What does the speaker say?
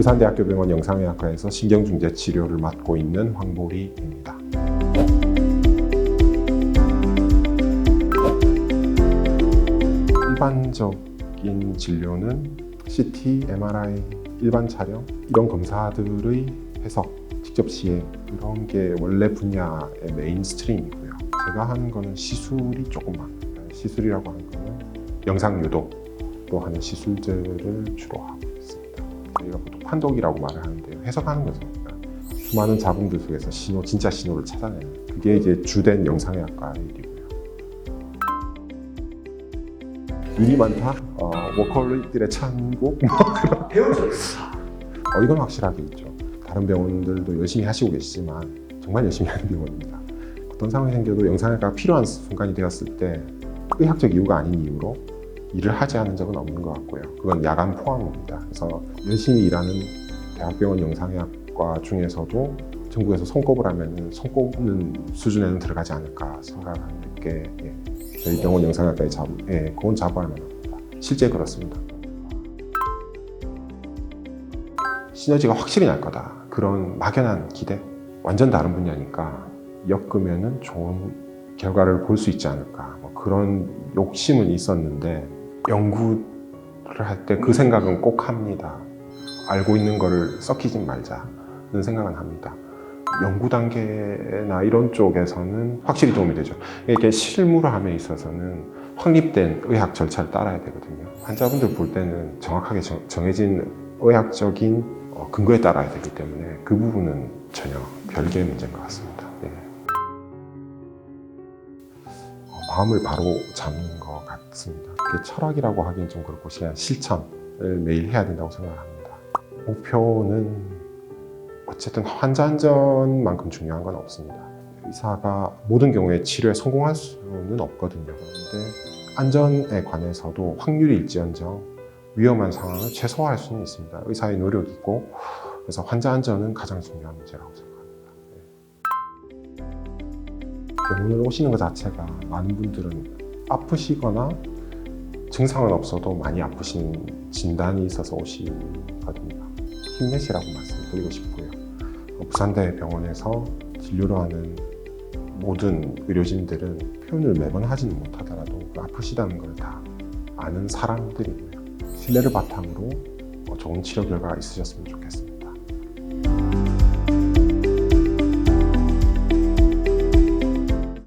부산대학교 병원 영상의학과에서 신경중재 치료를 맡고 있는 황보리입니다. 일반적인 진료는 CT, MRI, 일반 촬영 이런 검사들의 해석, 직접 시행 이런 게 원래 분야의 메인스트림이고요. 제가 하는 거는 시술이 조금만 시술이라고 하는 거는 영상 유도로 하는 시술들을 주로 하고 저희가 보통 판독이라고 말을 하는데요. 해석하는 거죠. 수많은 잡음들 속에서 신호, 진짜 신호를 찾아내는 그게 이제 주된 영상의 학과 일이고요. 일이 많다? 어, 워커홀릭들의 천국? 배우죠. 어, 이건 확실하게 있죠. 다른 병원들도 열심히 하시고 계시지만 정말 열심히 하는 병원입니다. 어떤 상황이 생겨도 영상의학과가 필요한 순간이 되었을 때 의학적 이유가 아닌 이유로 일을 하지 않은 적은 없는 것 같고요. 그건 야간 포함입니다. 그래서 열심히 일하는 대학병원 영상의학과 중에서도 전국에서 손꼽을 하면 손꼽는 수준에는 들어가지 않을까 생각하는 게 예, 저희 병원 영상의학과의 자부, 예, 그건 자부할 만합니다. 실제 그렇습니다. 시너지가 확실히 날 거다. 그런 막연한 기대. 완전 다른 분야니까 엮으면은 좋은 결과를 볼 수 있지 않을까. 뭐 그런 욕심은 있었는데 연구를 할 때 그 생각은 꼭 합니다. 알고 있는 거를 썩히지 말자는 생각은 합니다. 연구 단계나 이런 쪽에서는 확실히 도움이 되죠. 이렇게 실무함에 있어서는 확립된 의학 절차를 따라야 되거든요. 환자분들 볼 때는 정확하게 정, 정해진 의학적인 어, 근거에 따라야 되기 때문에 그 부분은 전혀 별개의 문제인 것 같습니다. 마음을 바로 잡는 것 같습니다. 그게 철학이라고 하기엔 좀 그렇고 그냥 실천을 매일 해야 된다고 생각합니다. 목표는 어쨌든 환자 안전만큼 중요한 건 없습니다. 의사가 모든 경우에 치료에 성공할 수는 없거든요. 그런데 안전에 관해서도 확률이 일지언정 위험한 상황을 최소화할 수는 있습니다. 의사의 노력이 있고 그래서 환자 안전은 가장 중요한 문제라고 생각합니다. 병원을 오시는 것 자체가 많은 분들은 아프시거나 증상은 없어도 많이 아프신 진단이 있어서 오시거든요. 힘내시라고 말씀드리고 싶고요. 어, 부산대 병원에서 진료를 하는 모든 의료진들은 표현을 매번 하지는 못하더라도 그 아프시다는 걸 다 아는 사람들이고요. 신뢰를 바탕으로 어, 좋은 치료 결과가 있으셨으면 좋겠습니다.